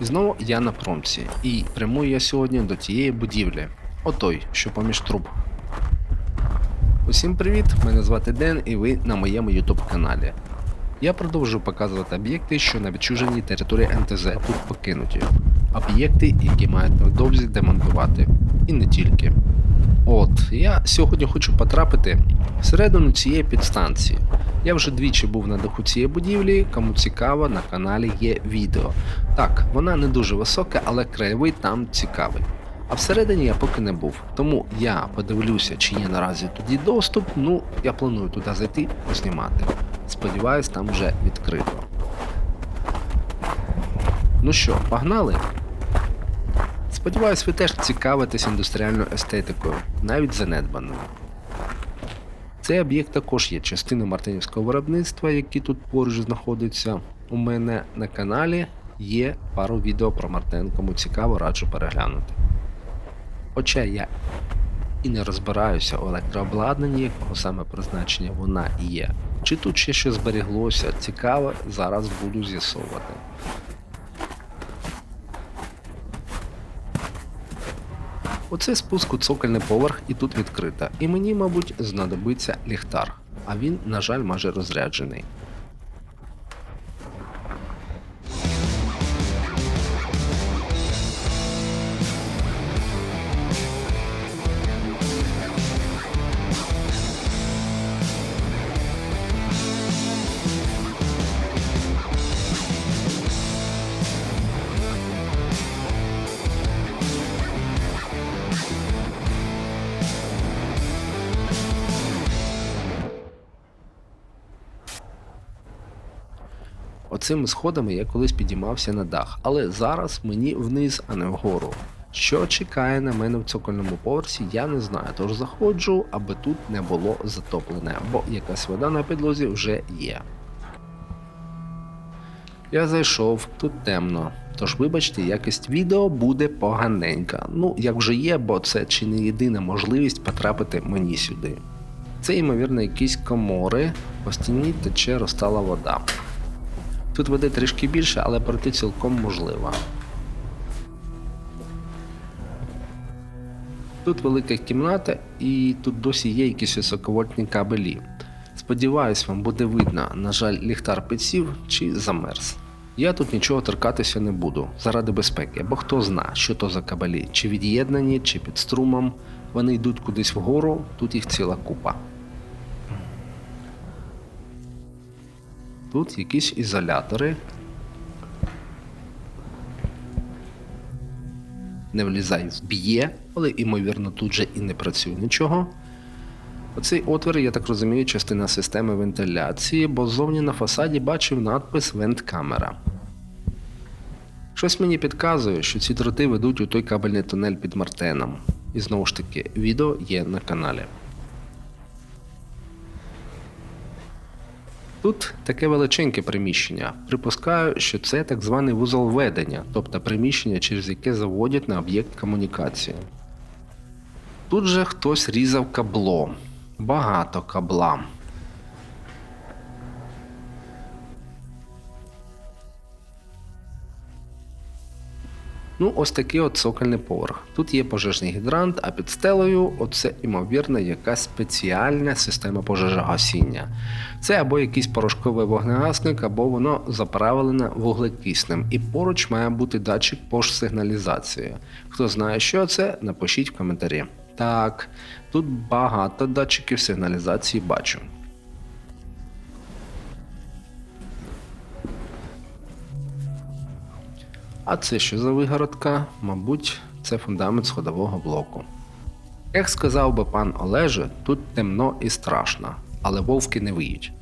І знову я на промці. І прямую я сьогодні до тієї будівлі. Отой, що поміж труб. Усім привіт! Мене звати Ден і ви на моєму YouTube каналі. Я продовжую показувати об'єкти, що на відчуженій території НТЗ тут покинуті. Об'єкти, які мають невдовзі демонтувати. І не тільки. От, я сьогодні хочу потрапити всередину цієї підстанції. Я вже двічі був на даху цієї будівлі, кому цікаво, на каналі є відео. Так, вона не дуже висока, але краєвий там цікавий. А всередині я поки не був, тому я подивлюся, чи є наразі тоді доступ. Ну, я планую туди зайти, познімати. Сподіваюсь, там вже відкрито. Ну що, погнали? Сподіваюсь, ви теж цікавитесь індустріальною естетикою, навіть занедбаною. Цей об'єкт також є частиною мартинівського виробництва, які тут поруч знаходяться. У мене на каналі є пару відео про Мартен, кому цікаво, раджу переглянути. Хоча я і не розбираюся у електрообладнанні, якого саме призначення вона є. Чи тут ще щось зберіглося, цікаве, зараз буду з'ясовувати. Оце спуск у цокольний поверх і тут відкрита. І мені, мабуть, знадобиться ліхтар, а він, на жаль, майже розряджений. Оцими сходами я колись підіймався на дах, але зараз мені вниз, а не вгору. Що чекає на мене в цокольному поверсі, я не знаю, тож заходжу, аби тут не було затоплене, бо якась вода на підлозі вже є. Я зайшов, тут темно. Тож, вибачте, якість відео буде поганенька. Ну, як вже є, бо це чи не єдина можливість потрапити мені сюди. Це, ймовірно, якісь комори, по стіні тече розтала вода. Тут води трішки більше, але пройти цілком можливо. Тут велика кімната і тут досі є якісь високовольтні кабелі. Сподіваюсь, вам буде видно, на жаль, ліхтар підсів чи замерз. Я тут нічого торкатися не буду заради безпеки, бо хто зна, що то за кабелі, чи від'єднані, чи під струмом. Вони йдуть кудись вгору, тут їх ціла купа. Тут якісь ізолятори. Не влізай, вб'є, але ймовірно тут же і не працює нічого. Оцей отвір, я так розумію, частина системи вентиляції, бо ззовні на фасаді бачив надпис Венткамера. Щось мені підказує, що ці дроти ведуть у той кабельний тунель під Мартеном. І знову ж таки, відео є на каналі. Тут таке величеньке приміщення. Припускаю, що це так званий вузол ведення, тобто приміщення, через яке заводять на об'єкт комунікації. Тут же хтось різав кабло. Багато кабла. Ну, ось такий от цокольний поверх. Тут є пожежний гідрант, а під стелею оце, ймовірно, якась спеціальна система пожежогасіння. Це або якийсь порошковий вогнегасник, або воно заправлене вуглекиснем. І поруч має бути датчик пожсигналізації. Хто знає, що це, напишіть в коментарі. Так, тут багато датчиків сигналізації бачу. А це що за вигородка? Мабуть, це фундамент сходового блоку. Як сказав би пан Олеже, тут темно і страшно, але вовки не виють.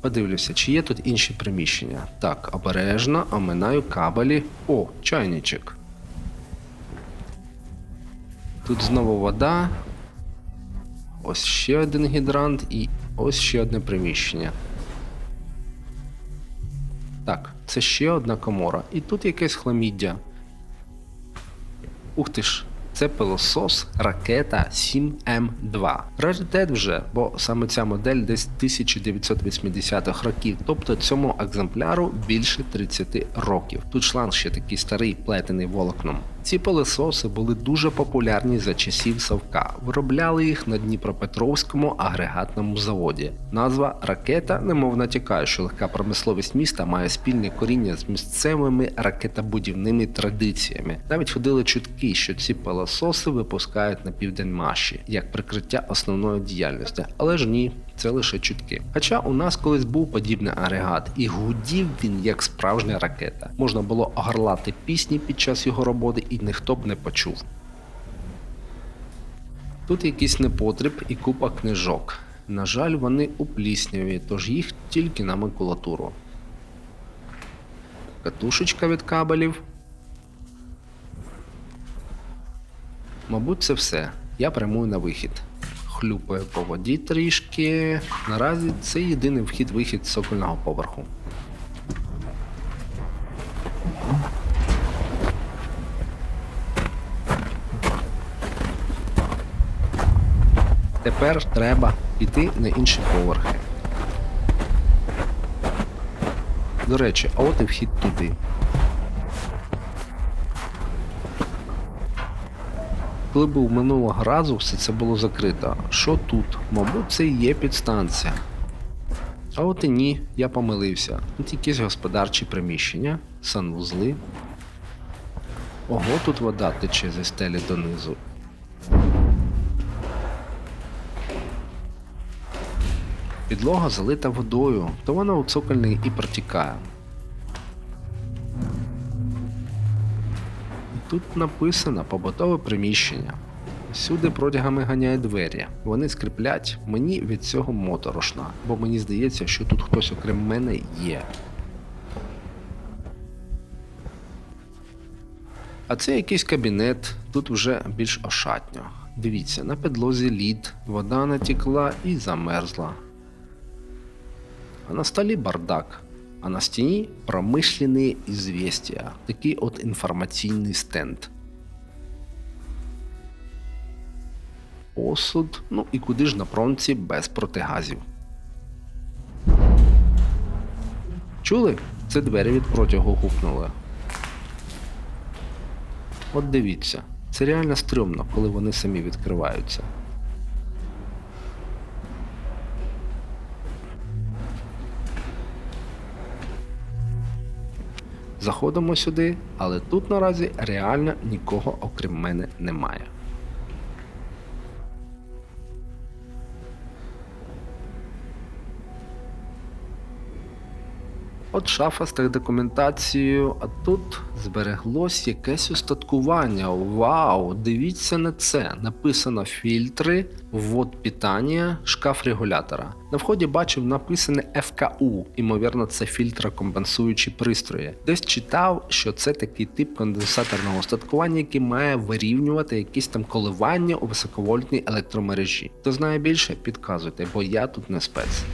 Подивлюся, чи є тут інші приміщення. Так, обережно оминаю кабелі. О, чайничок. Тут знову вода. Ось ще один гідрант і ось ще одне приміщення. Так, це ще одна комора. І тут якесь хламіддя. Ух ти ж, Це пилосос ракета 7М2. Раритет вже, бо саме ця модель десь 1980-х років, тобто цьому екземпляру більше 30 років. Тут шланг ще такий старий, плетений волокном. Ці пилососи були дуже популярні за часів Савка. Виробляли їх на Дніпропетровському агрегатному заводі. Назва ракета немов натякає, що легка промисловість міста має спільне коріння з місцевими ракетобудівними традиціями. Навіть ходили чутки, що ці пилососи випускають на південмаші як прикриття основної діяльності, але ж ні. Це лише чутки. Хоча у нас колись був подібний агрегат, і гудів він як справжня ракета. Можна було огорлати пісні під час його роботи, ніхто б не почув. Тут якийсь непотріб і купа книжок. На жаль, вони у плісняві, тож їх тільки на макулатуру. Катушечка від кабелів. Мабуть, це все. Я прямую на вихід. Хлюпаю по воді трішки. Наразі це єдиний вхід-вихід з цокольного поверху. Тепер треба піти на інші поверхи. До речі, а от і вхід туди. Коли був минулого разу, все це було закрито. Що тут? Мабуть, це і є підстанція. А от і ні, я помилився. Тут якісь господарчі приміщення, санвузли. Ого, тут вода тече зі стелі донизу. Підлога залита водою, то вона у цокольний і протікає. Тут написано побутове приміщення. Сюди протягами ганяє двері. Вони скріплять мені від цього моторошно, бо мені здається, що тут хтось окрім мене є. А це якийсь кабінет, тут вже більш ошатньо. Дивіться, на підлозі лід, вода натікла і замерзла. А на столі бардак, а на стіні промишленные известия. Такий от інформаційний стенд. Посуд, ну і куди ж на промці без протигазів. Чули? Це двері від протягу гупнули. От дивіться, це реально стрьомно, коли вони самі відкриваються. Заходимо сюди, але тут наразі реально нікого окрім мене немає. От шафа з документацією, а тут збереглось якесь устаткування. Вау! Дивіться на це. Написано фільтри, ввод питання, шкаф регулятора. На вході бачив написане ФКУ, імовірно, це фільтрокомпенсуючі пристрої. Десь читав, що це такий тип конденсаторного устаткування, який має вирівнювати якісь там коливання у високовольтній електромережі. Хто знає більше, підказуйте, бо я тут не спец.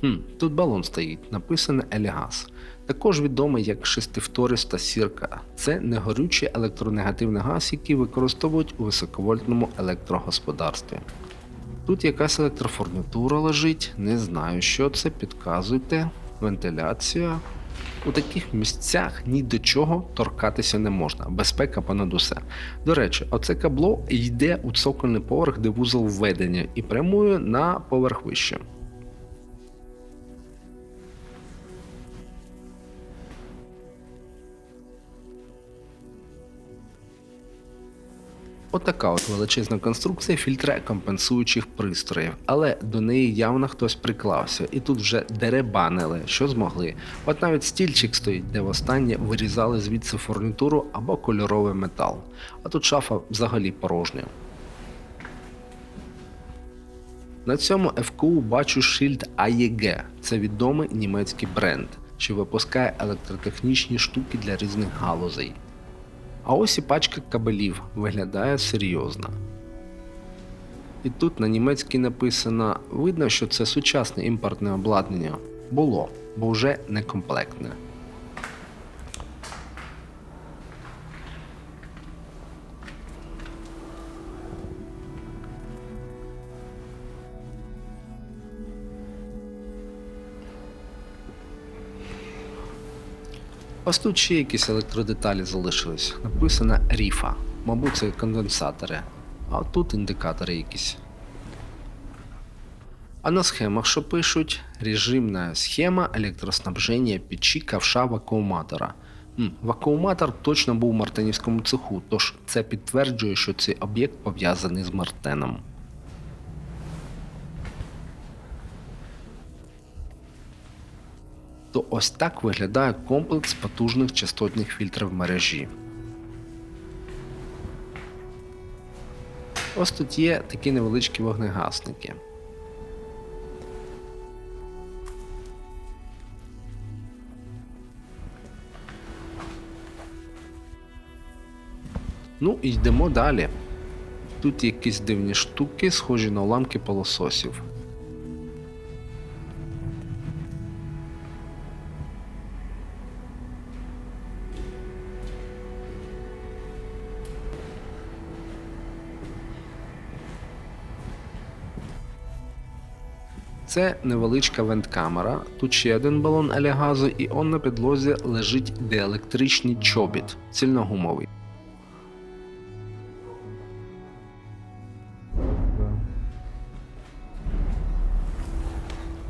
Хм, тут балон стоїть, написане Елігаз. Також відомий як шестифториста сірка. Це негорючий електронегативний газ, який використовують у високовольтному електрогосподарстві. Тут якась електрофурнітура лежить, не знаю, що це, підказуйте. Вентиляція. У таких місцях ні до чого торкатися не можна, безпека понад усе. До речі, оце кабло йде у цокольний поверх, де вузол введення, і прямує на поверх вище. Отака от величезна конструкція фільтра компенсуючих пристроїв, але до неї явно хтось приклався, і тут вже деребанили, що змогли. От навіть стільчик стоїть, де востаннє вирізали звідси фурнітуру або кольоровий метал. А тут шафа взагалі порожня. На цьому ФКУ бачу шильд AEG. Це відомий німецький бренд, що випускає електротехнічні штуки для різних галузей. А ось і пачка кабелів виглядає серйозно. І тут на німецькій написано: видно, що це сучасне імпортне обладнання. Було, бо вже не Ось тут ще якісь електродеталі залишились. Написано ріфа. Мабуть, це конденсатори. А тут індикатори якісь. А на схемах, що пишуть, режимна схема електроснабження печі ковша вакууматора. М, Вакууматор точно був в Мартинівському цеху, тож це підтверджує, що цей об'єкт пов'язаний з Мартеном. То ось так виглядає комплекс потужних частотних фільтрів мережі. Ось тут є такі невеличкі вогнегасники. Ну і йдемо далі. Тут якісь дивні штуки, схожі на уламки пилососів. Це невеличка венткамера. Тут ще один балон елегазу, і он на підлозі лежить диелектричний чобіт, цільногумовий.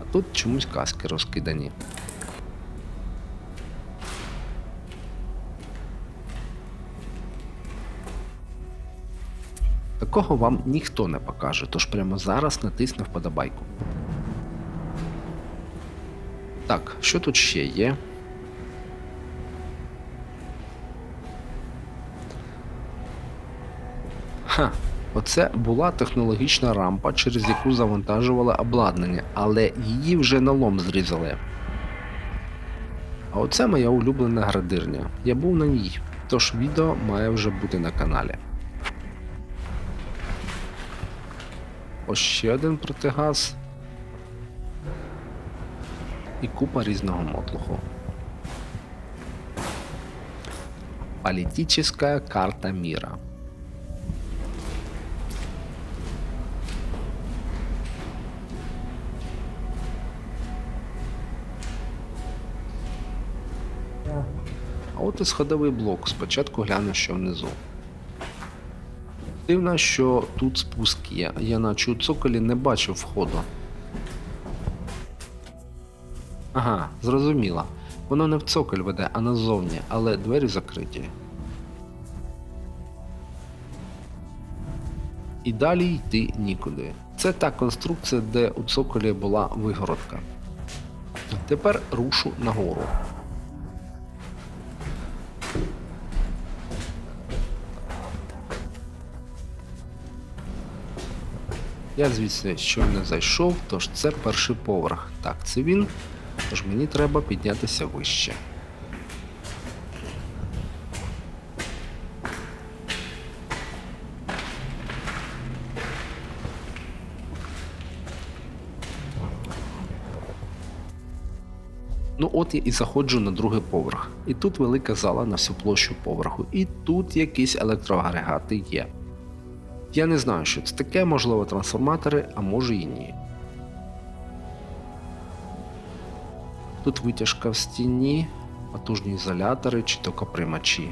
А тут чомусь каски розкидані. Такого вам ніхто не покаже, тож прямо зараз натисни вподобайку. Так, що тут ще є? Ха, оце була технологічна рампа, через яку завантажували обладнання, але її вже налом зрізали. А оце моя улюблена градирня. Я був на ній, тож відео має вже бути на каналі. Ось ще один протигаз. І купа різного мотлуху. Политическая карта мира. А от і сходовий блок. Спочатку гляну, що внизу. Дивно, що тут спуск є. Я наче у цоколі не бачив входу. Ага, зрозуміло. Воно не в цоколь веде, а назовні, але двері закриті. І далі йти нікуди. Це та конструкція, де у цоколі була вигородка. Тепер рушу нагору. Я звідси щойно зайшов, тож це перший поверх. Так, це він. Тож мені треба піднятися вище. Ну от я і заходжу на другий поверх. І тут велика зала на всю площу поверху. І тут якісь електроагрегати є. Я не знаю, що це таке, можливо, трансформатори, а може і ні. Тут витяжка в стіні, потужні ізолятори чи токоприймачі.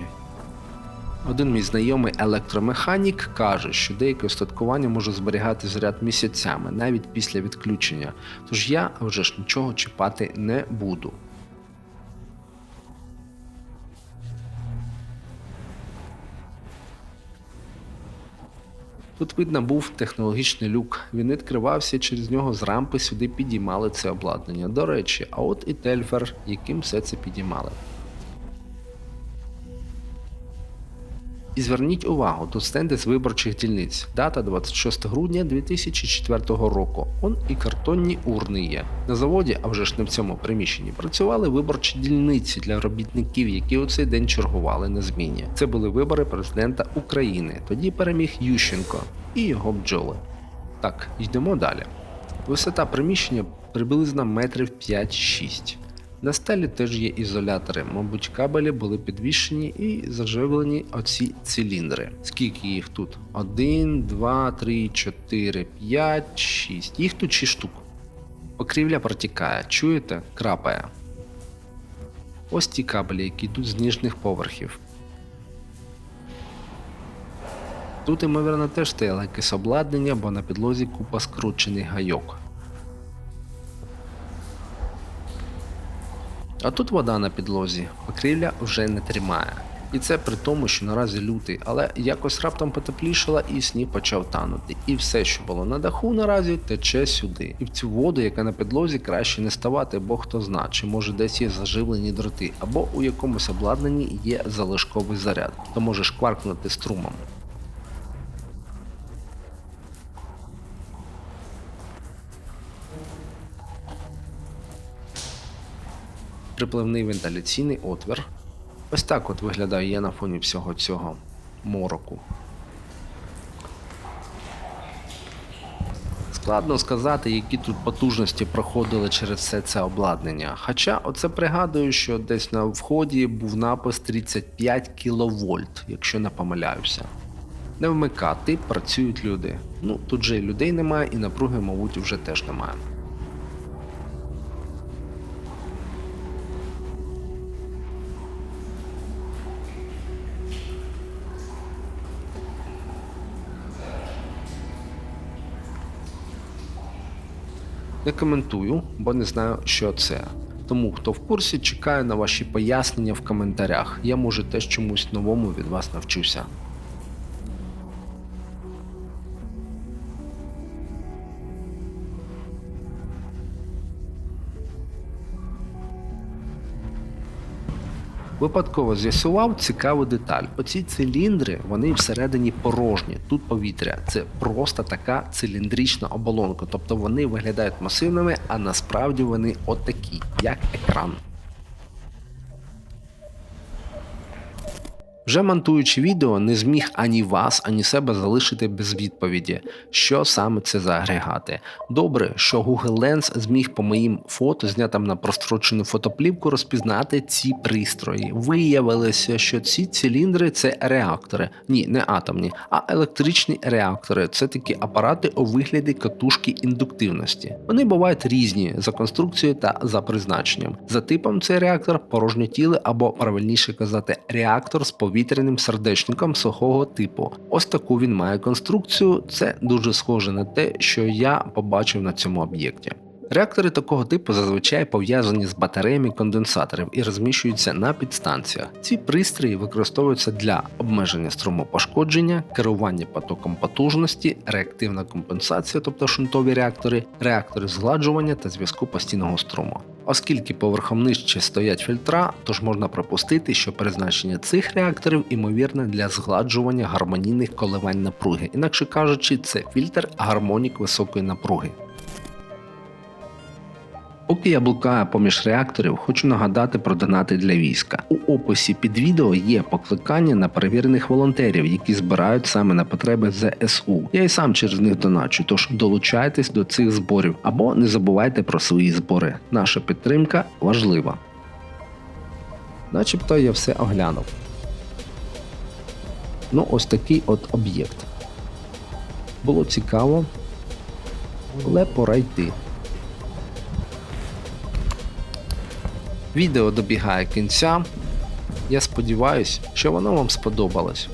Один мій знайомий електромеханік каже, що деяке устаткування може зберігати заряд місяцями, навіть після відключення, тож я вже ж нічого чіпати не буду. Тут видно був технологічний люк. Він відкривався через нього з рампи сюди підіймали це обладнання. До речі, а от і тельфер, яким все це підіймали. І зверніть увагу, тут стенди з виборчих дільниць. Дата 26 грудня 2004 року. Он і картонні урни є. На заводі, а вже ж не в цьому приміщенні, працювали виборчі дільниці для робітників, які у цей день чергували на зміні. Це були вибори президента України. Тоді переміг Ющенко і його бджоли. Так, йдемо далі. Висота приміщення приблизно метрів 5-6. На стелі теж є ізолятори, мабуть, кабелі були підвішені і заживлені оці циліндри. Скільки їх тут? 1, 2, 3, 4, 5, 6. Їх тут 6 штук. Покрівля протікає, чуєте? Крапає. Ось ті кабелі, які йдуть з ніжних поверхів. Тут, ймовірно, теж стояло якесь обладнання, бо на підлозі купа скручений гайок. А тут вода на підлозі, покрівля вже не тримає. І це при тому, що наразі лютий, але якось раптом потеплішало і сніг почав танути. І все, що було на даху наразі, тече сюди. І в цю воду, яка на підлозі, краще не ставати, бо хто зна, чи може десь є заживлені дроти, або у якомусь обладнанні є залишковий заряд, то може шкваркнути струмом. Припливний вентиляційний отвір. Ось так от виглядає я на фоні всього цього мороку. Складно сказати, які тут потужності проходили через все це обладнання. Хоча оце пригадую, що десь на вході був напис 35 кВт, якщо не помиляюся. Не вмикати, працюють люди. Ну тут же і людей немає, і напруги, мабуть, вже теж немає. Не коментую, бо не знаю, що це. Тому хто в курсі, чекаю на ваші пояснення в коментарях. Я може теж чомусь новому від вас навчуся. Випадково з'ясував цікаву деталь. Оці циліндри, вони всередині порожні. Тут повітря. Це просто така циліндрична оболонка. Тобто вони виглядають масивними, а насправді вони отакі, як екран. Вже монтуючи відео, не зміг ані вас, ані себе залишити без відповіді, що саме це за агрегати. Добре, що Google Lens зміг по моїм фото, знятим на прострочену фотоплівку, розпізнати ці пристрої. Виявилося, що ці циліндри це реактори, ні, не атомні, а електричні реактори. Це такі апарати у вигляді катушки індуктивності. Вони бувають різні за конструкцією та за призначенням. За типом цей реактор порожньотілий або правильніше казати, реактор з повітряним сердечником сухого типу. Ось таку він має конструкцію. Це дуже схоже на те, що я побачив на цьому об'єкті. Реактори такого типу зазвичай пов'язані з батареями конденсаторів і розміщуються на підстанціях. Ці пристрої використовуються для обмеження струмопошкодження, керування потоком потужності, реактивна компенсація, тобто шунтові реактори, реактори згладжування та зв'язку постійного струму. Оскільки поверхом нижче стоять фільтра, тож можна пропустити, що призначення цих реакторів імовірне для згладжування гармонійних коливань напруги, інакше кажучи, це фільтр гармонік високої напруги. Поки я блукаю поміж реакторів, хочу нагадати про донати для війська. У описі під відео є покликання на перевірених волонтерів, які збирають саме на потреби ЗСУ. Я і сам через них доначу, тож долучайтесь до цих зборів або не забувайте про свої збори. Наша підтримка важлива. Начебто я все оглянув. Ну, ось такий от об'єкт. Було цікаво, але пора йти. Відео добігає кінця. Я сподіваюся, що воно вам сподобалось.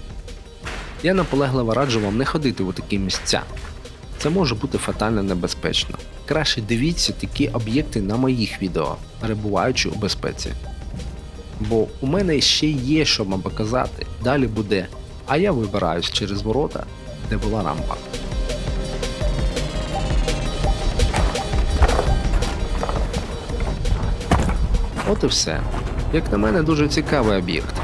Я наполегливо раджу вам не ходити у такі місця. Це може бути фатально небезпечно. Краще дивіться такі об'єкти на моїх відео, перебуваючи у безпеці. Бо у мене ще є що вам показати. Далі буде, а я вибираюсь через ворота, де була рампа. От і все. Як на мене, дуже цікавий об'єкт.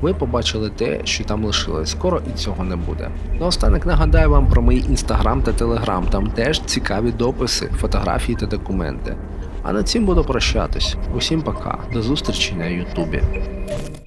Ви побачили те, що там лишилось, скоро і цього не буде. Наостанок нагадаю вам про мій інстаграм та телеграм, там теж цікаві дописи, фотографії та документи. А на цим буду прощатись. Усім пока, до зустрічі на Ютубі.